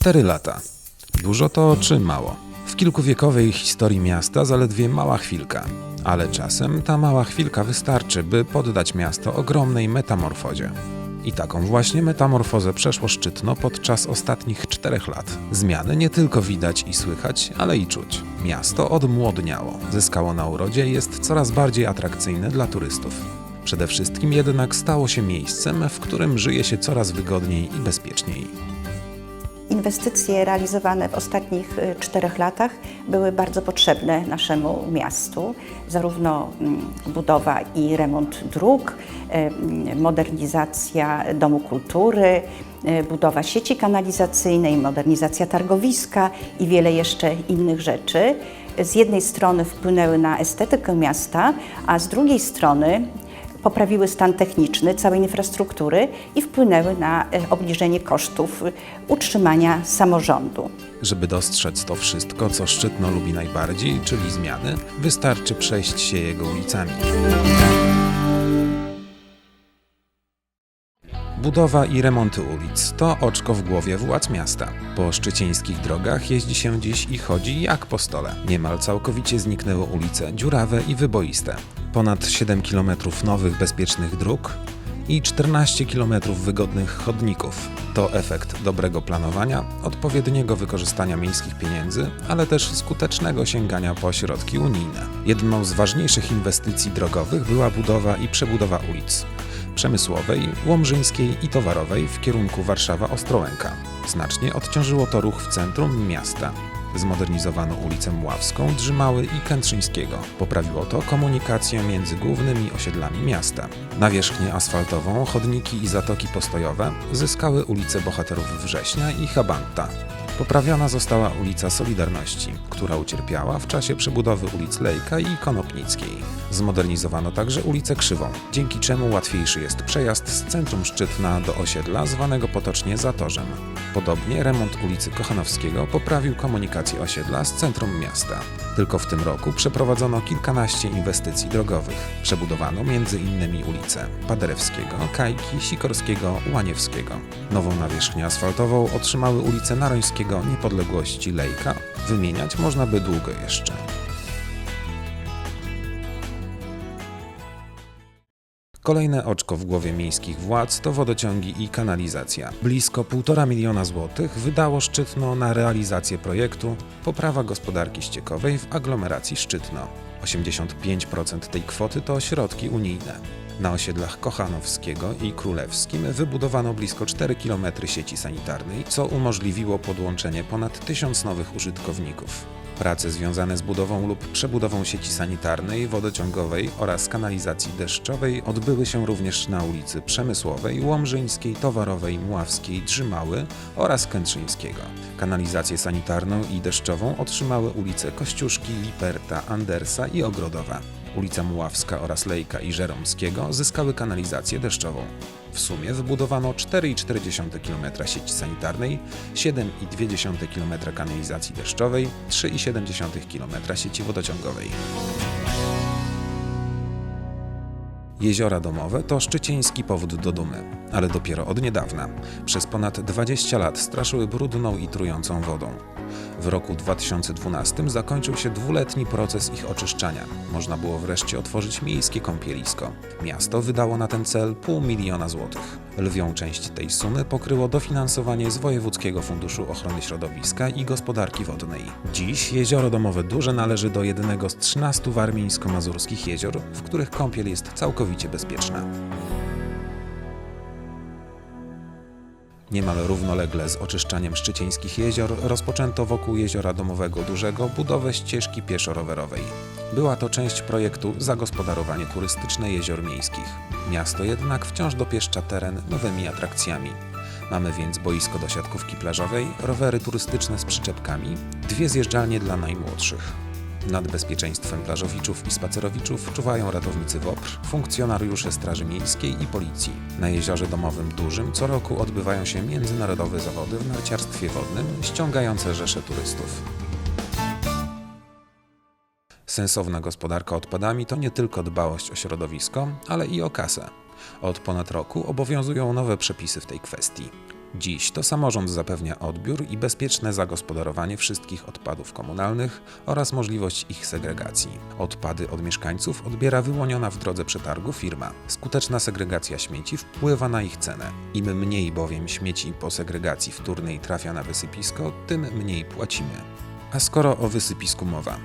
Cztery lata. Dużo to czy mało? W kilkuwiekowej historii miasta zaledwie mała chwilka. Ale czasem ta mała chwilka wystarczy, by poddać miasto ogromnej metamorfozie. I taką właśnie metamorfozę przeszło Szczytno podczas ostatnich czterech lat. Zmiany nie tylko widać i słychać, ale i czuć. Miasto odmłodniało, zyskało na urodzie i jest coraz bardziej atrakcyjne dla turystów. Przede wszystkim jednak stało się miejscem, w którym żyje się coraz wygodniej i bezpieczniej. Inwestycje realizowane w ostatnich y, czterech latach były bardzo potrzebne naszemu miastu. Zarówno mm, budowa i remont dróg, y, mm, modernizacja Domu Kultury, y, budowa sieci kanalizacyjnej, modernizacja targowiska i wiele jeszcze innych rzeczy. Z jednej strony wpłynęły na estetykę miasta, a z drugiej strony poprawiły stan techniczny całej infrastruktury i wpłynęły na e, obniżenie kosztów e, utrzymania samorządu. Żeby dostrzec to wszystko, co Szczytno lubi najbardziej, czyli zmiany, wystarczy przejść się jego ulicami. Budowa i remonty ulic to oczko w głowie władz miasta. Po szczycieńskich drogach jeździ się dziś i chodzi jak po stole. Niemal całkowicie zniknęły ulice dziurawe i wyboiste. Ponad 7 km nowych bezpiecznych dróg i 14 km wygodnych chodników. To efekt dobrego planowania, odpowiedniego wykorzystania miejskich pieniędzy, ale też skutecznego sięgania po środki unijne. Jedną z ważniejszych inwestycji drogowych była budowa i przebudowa ulic przemysłowej, łomżyńskiej i towarowej w kierunku Warszawa-Ostrołęka. Znacznie odciążyło to ruch w centrum miasta. Zmodernizowano ulicę Mławską, Drzymały i Kętrzyńskiego. Poprawiło to komunikację między głównymi osiedlami miasta. Nawierzchnię asfaltową, chodniki i zatoki postojowe zyskały ulice Bohaterów Września i Habanta. Poprawiona została ulica Solidarności, która ucierpiała w czasie przebudowy ulic Lejka i Konopnickiej. Zmodernizowano także ulicę Krzywą, dzięki czemu łatwiejszy jest przejazd z centrum Szczytna do osiedla zwanego potocznie Zatorzem. Podobnie remont ulicy Kochanowskiego poprawił komunikację osiedla z centrum miasta. Tylko w tym roku przeprowadzono kilkanaście inwestycji drogowych. Przebudowano m.in. ulice Paderewskiego, Kajki, Sikorskiego, Łaniewskiego. Nową nawierzchnię asfaltową otrzymały ulice Narońskiego, Niepodległości, Lejka. Wymieniać można by długo jeszcze. Kolejne oczko w głowie miejskich władz to wodociągi i kanalizacja. Blisko 1,5 miliona złotych wydało Szczytno na realizację projektu Poprawa gospodarki ściekowej w aglomeracji Szczytno. 85% tej kwoty to środki unijne. Na osiedlach Kochanowskiego i Królewskim wybudowano blisko 4 km sieci sanitarnej, co umożliwiło podłączenie ponad 1000 nowych użytkowników. Prace związane z budową lub przebudową sieci sanitarnej, wodociągowej oraz kanalizacji deszczowej odbyły się również na ulicy Przemysłowej, Łomżyńskiej, Towarowej, Mławskiej, Drzymały oraz Kętrzyńskiego. Kanalizację sanitarną i deszczową otrzymały ulice Kościuszki, Liperta, Andersa i Ogrodowa. Ulica Muławska oraz Lejka i Żeromskiego zyskały kanalizację deszczową. W sumie wybudowano 4,4 km sieci sanitarnej, 7,2 km kanalizacji deszczowej, 3,7 km sieci wodociągowej. Jeziora domowe to szczycieński powód do dumy, ale dopiero od niedawna. Przez ponad 20 lat straszyły brudną i trującą wodą. W roku 2012 zakończył się dwuletni proces ich oczyszczania. Można było wreszcie otworzyć miejskie kąpielisko. Miasto wydało na ten cel pół miliona złotych. Lwią część tej sumy pokryło dofinansowanie z Wojewódzkiego Funduszu Ochrony Środowiska i Gospodarki Wodnej. Dziś jezioro domowe Duże należy do jednego z 13 warmińsko-mazurskich jezior, w których kąpiel jest całkowicie bezpieczna. Niemal równolegle z oczyszczaniem szczycieńskich jezior rozpoczęto wokół jeziora domowego dużego budowę ścieżki pieszo-rowerowej. Była to część projektu Zagospodarowanie turystyczne jezior miejskich. Miasto jednak wciąż dopieszcza teren nowymi atrakcjami. Mamy więc boisko do siatkówki plażowej, rowery turystyczne z przyczepkami, dwie zjeżdżalnie dla najmłodszych. Nad bezpieczeństwem plażowiczów i spacerowiczów czuwają ratownicy WOPR, funkcjonariusze Straży Miejskiej i Policji. Na jeziorze domowym Dużym co roku odbywają się międzynarodowe zawody w narciarstwie wodnym, ściągające rzesze turystów. Sensowna gospodarka odpadami to nie tylko dbałość o środowisko, ale i o kasę. Od ponad roku obowiązują nowe przepisy w tej kwestii. Dziś to samorząd zapewnia odbiór i bezpieczne zagospodarowanie wszystkich odpadów komunalnych oraz możliwość ich segregacji. Odpady od mieszkańców odbiera wyłoniona w drodze przetargu firma. Skuteczna segregacja śmieci wpływa na ich cenę. Im mniej bowiem śmieci po segregacji wtórnej trafia na wysypisko, tym mniej płacimy. A skoro o wysypisku mowa,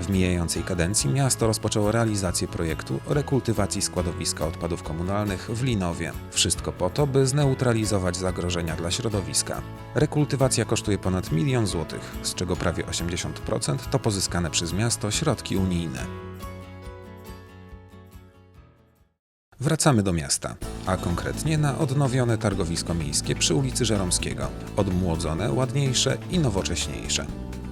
w mijającej kadencji miasto rozpoczęło realizację projektu rekultywacji składowiska odpadów komunalnych w Linowie. Wszystko po to, by zneutralizować zagrożenia dla środowiska. Rekultywacja kosztuje ponad milion złotych, z czego prawie 80% to pozyskane przez miasto środki unijne. Wracamy do miasta, a konkretnie na odnowione targowisko miejskie przy ulicy Żeromskiego. Odmłodzone, ładniejsze i nowocześniejsze.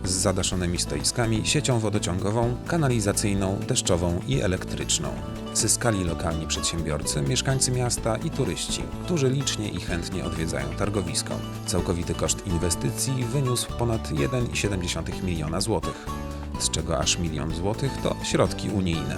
Z zadaszonymi stoiskami, siecią wodociągową, kanalizacyjną, deszczową i elektryczną. Zyskali lokalni przedsiębiorcy, mieszkańcy miasta i turyści, którzy licznie i chętnie odwiedzają targowisko. Całkowity koszt inwestycji wyniósł ponad 1,7 miliona złotych, z czego aż milion złotych to środki unijne.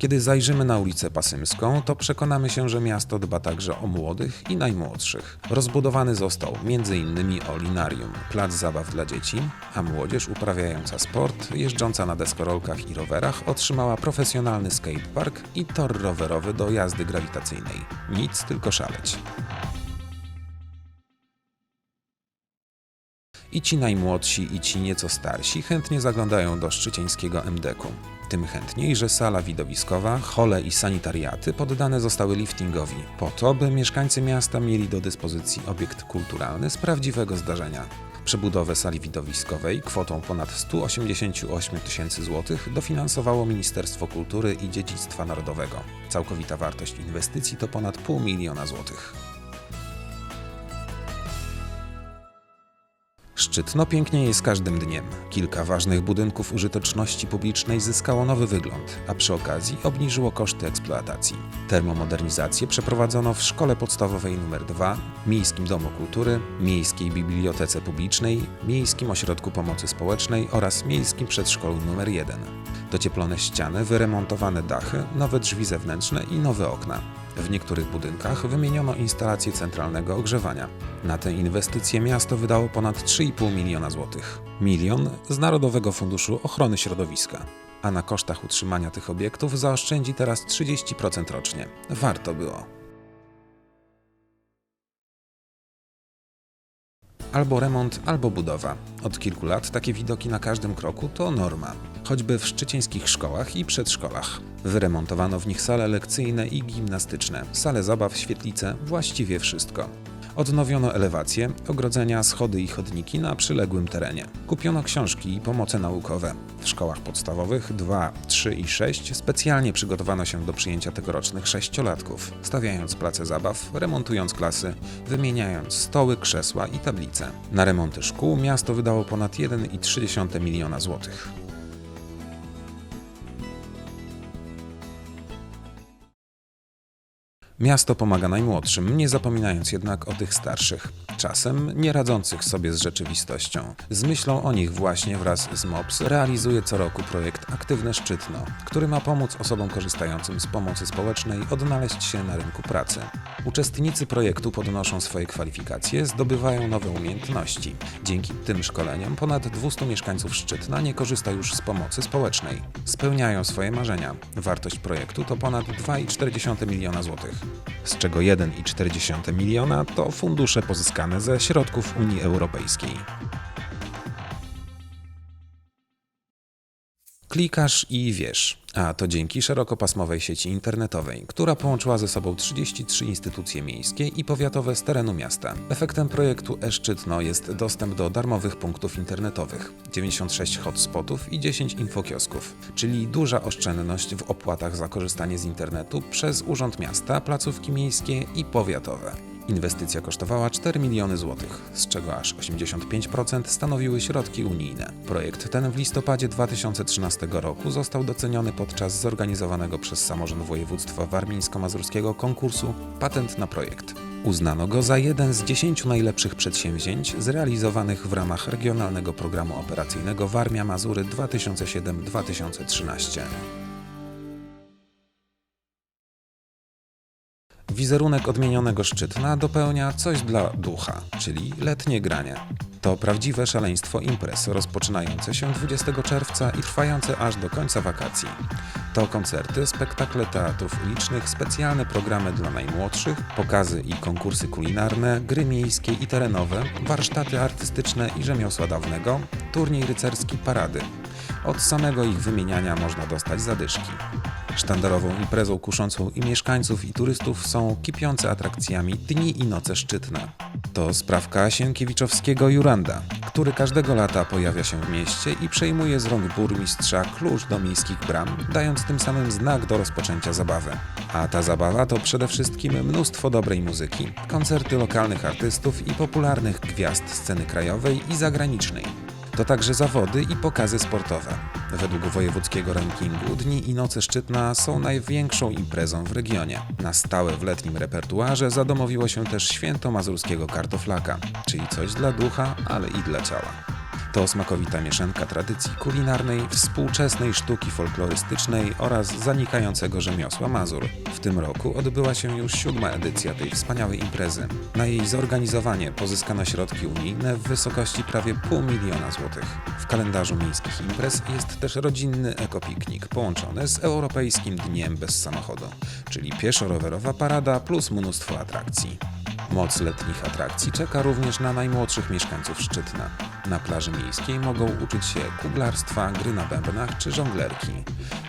Kiedy zajrzymy na ulicę Pasymską, to przekonamy się, że miasto dba także o młodych i najmłodszych. Rozbudowany został m.in. o linarium, plac zabaw dla dzieci, a młodzież uprawiająca sport, jeżdżąca na deskorolkach i rowerach otrzymała profesjonalny skatepark i tor rowerowy do jazdy grawitacyjnej. Nic tylko szaleć. I ci najmłodsi, i ci nieco starsi chętnie zaglądają do szczycieńskiego MDK-u. Tym chętniej, że sala widowiskowa, hole i sanitariaty poddane zostały liftingowi, po to, by mieszkańcy miasta mieli do dyspozycji obiekt kulturalny z prawdziwego zdarzenia. Przebudowę sali widowiskowej kwotą ponad 188 tysięcy złotych dofinansowało Ministerstwo Kultury i Dziedzictwa Narodowego. Całkowita wartość inwestycji to ponad pół miliona złotych. Szczytno pięknieje z każdym dniem. Kilka ważnych budynków użyteczności publicznej zyskało nowy wygląd, a przy okazji obniżyło koszty eksploatacji. Termomodernizację przeprowadzono w Szkole Podstawowej nr 2, Miejskim Domu Kultury, Miejskiej Bibliotece Publicznej, Miejskim Ośrodku Pomocy Społecznej oraz Miejskim Przedszkolu nr 1. Docieplone ściany, wyremontowane dachy, nowe drzwi zewnętrzne i nowe okna. W niektórych budynkach wymieniono instalację centralnego ogrzewania. Na tę inwestycję miasto wydało ponad 3,5 miliona złotych. Milion z Narodowego Funduszu Ochrony Środowiska. A na kosztach utrzymania tych obiektów zaoszczędzi teraz 30% rocznie. Warto było. Albo remont, albo budowa. Od kilku lat takie widoki na każdym kroku to norma. Choćby w szczycieńskich szkołach i przedszkolach. Wyremontowano w nich sale lekcyjne i gimnastyczne, sale zabaw, świetlice, właściwie wszystko. Odnowiono elewacje, ogrodzenia, schody i chodniki na przyległym terenie. Kupiono książki i pomoce naukowe. W szkołach podstawowych 2, 3 i 6 specjalnie przygotowano się do przyjęcia tegorocznych sześciolatków, stawiając place zabaw, remontując klasy, wymieniając stoły, krzesła i tablice. Na remonty szkół miasto wydało ponad 1,3 miliona złotych. Miasto pomaga najmłodszym, nie zapominając jednak o tych starszych, czasem nie radzących sobie z rzeczywistością. Z myślą o nich właśnie wraz z MOPS realizuje co roku projekt Aktywne Szczytno, który ma pomóc osobom korzystającym z pomocy społecznej odnaleźć się na rynku pracy. Uczestnicy projektu podnoszą swoje kwalifikacje, zdobywają nowe umiejętności. Dzięki tym szkoleniom ponad 200 mieszkańców Szczytna nie korzysta już z pomocy społecznej. Spełniają swoje marzenia. Wartość projektu to ponad 2,4 miliona złotych z czego 1,4 miliona to fundusze pozyskane ze środków Unii Europejskiej. Klikasz i wiesz, a to dzięki szerokopasmowej sieci internetowej, która połączyła ze sobą 33 instytucje miejskie i powiatowe z terenu miasta. Efektem projektu e-Szczytno jest dostęp do darmowych punktów internetowych, 96 hotspotów i 10 infokiosków, czyli duża oszczędność w opłatach za korzystanie z internetu przez Urząd Miasta, placówki miejskie i powiatowe. Inwestycja kosztowała 4 miliony złotych, z czego aż 85% stanowiły środki unijne. Projekt ten w listopadzie 2013 roku został doceniony podczas zorganizowanego przez samorząd województwa warmińsko-mazurskiego konkursu Patent na projekt. Uznano go za jeden z 10 najlepszych przedsięwzięć zrealizowanych w ramach regionalnego programu operacyjnego Warmia Mazury 2007-2013. Wizerunek odmienionego Szczytna dopełnia coś dla ducha, czyli letnie granie. To prawdziwe szaleństwo imprez rozpoczynające się 20 czerwca i trwające aż do końca wakacji. To koncerty, spektakle teatrów ulicznych, specjalne programy dla najmłodszych, pokazy i konkursy kulinarne, gry miejskie i terenowe, warsztaty artystyczne i rzemiosła dawnego, turniej rycerski, parady. Od samego ich wymieniania można dostać zadyszki. Sztandarową imprezą kuszącą i mieszkańców i turystów są kipiące atrakcjami Dni i Noce Szczytne. To sprawka Sienkiewiczowskiego Juranda, który każdego lata pojawia się w mieście i przejmuje z rąk burmistrza klucz do miejskich bram, dając tym samym znak do rozpoczęcia zabawy. A ta zabawa to przede wszystkim mnóstwo dobrej muzyki, koncerty lokalnych artystów i popularnych gwiazd sceny krajowej i zagranicznej. To także zawody i pokazy sportowe. Według wojewódzkiego rankingu Dni i Noce Szczytna są największą imprezą w regionie. Na stałe w letnim repertuarze zadomowiło się też święto mazurskiego kartoflaka, czyli coś dla ducha, ale i dla ciała. To smakowita mieszanka tradycji kulinarnej, współczesnej sztuki folklorystycznej oraz zanikającego rzemiosła Mazur. W tym roku odbyła się już siódma edycja tej wspaniałej imprezy. Na jej zorganizowanie pozyskano środki unijne w wysokości prawie pół miliona złotych. W kalendarzu miejskich imprez jest też rodzinny ekopiknik połączony z Europejskim Dniem Bez Samochodu, czyli pieszo-rowerowa parada plus mnóstwo atrakcji. Moc letnich atrakcji czeka również na najmłodszych mieszkańców Szczytna. Na plaży miejskiej mogą uczyć się kuglarstwa, gry na bębnach czy żonglerki,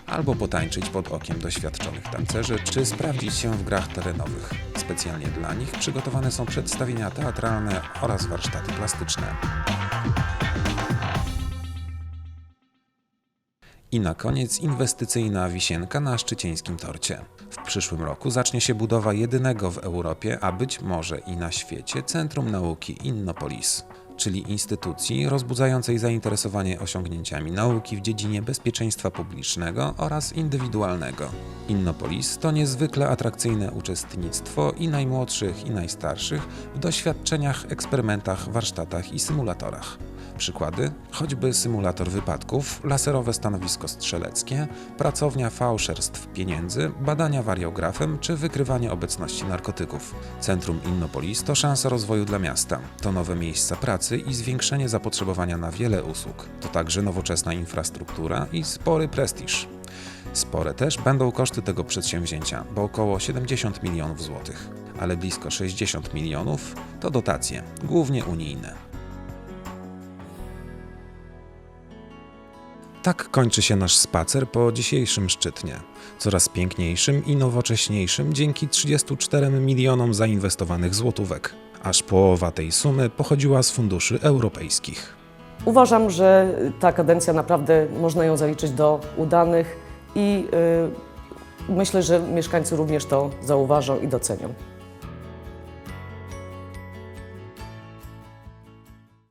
albo potańczyć pod okiem doświadczonych tancerzy, czy sprawdzić się w grach terenowych. Specjalnie dla nich przygotowane są przedstawienia teatralne oraz warsztaty plastyczne. I na koniec inwestycyjna wisienka na szczycieńskim torcie. W przyszłym roku zacznie się budowa jedynego w Europie, a być może i na świecie, Centrum Nauki Innopolis, czyli instytucji rozbudzającej zainteresowanie osiągnięciami nauki w dziedzinie bezpieczeństwa publicznego oraz indywidualnego. Innopolis to niezwykle atrakcyjne uczestnictwo i najmłodszych, i najstarszych w doświadczeniach, eksperymentach, warsztatach i symulatorach. Przykłady? Choćby symulator wypadków, laserowe stanowisko strzeleckie, pracownia fałszerstw pieniędzy, badania wariografem czy wykrywanie obecności narkotyków. Centrum Innopolis to szansa rozwoju dla miasta. To nowe miejsca pracy i zwiększenie zapotrzebowania na wiele usług. To także nowoczesna infrastruktura i spory prestiż. Spore też będą koszty tego przedsięwzięcia, bo około 70 milionów złotych, ale blisko 60 milionów to dotacje, głównie unijne. Tak kończy się nasz spacer po dzisiejszym szczytnie. Coraz piękniejszym i nowocześniejszym dzięki 34 milionom zainwestowanych złotówek. Aż połowa tej sumy pochodziła z funduszy europejskich. Uważam, że ta kadencja naprawdę można ją zaliczyć do udanych i y, myślę, że mieszkańcy również to zauważą i docenią.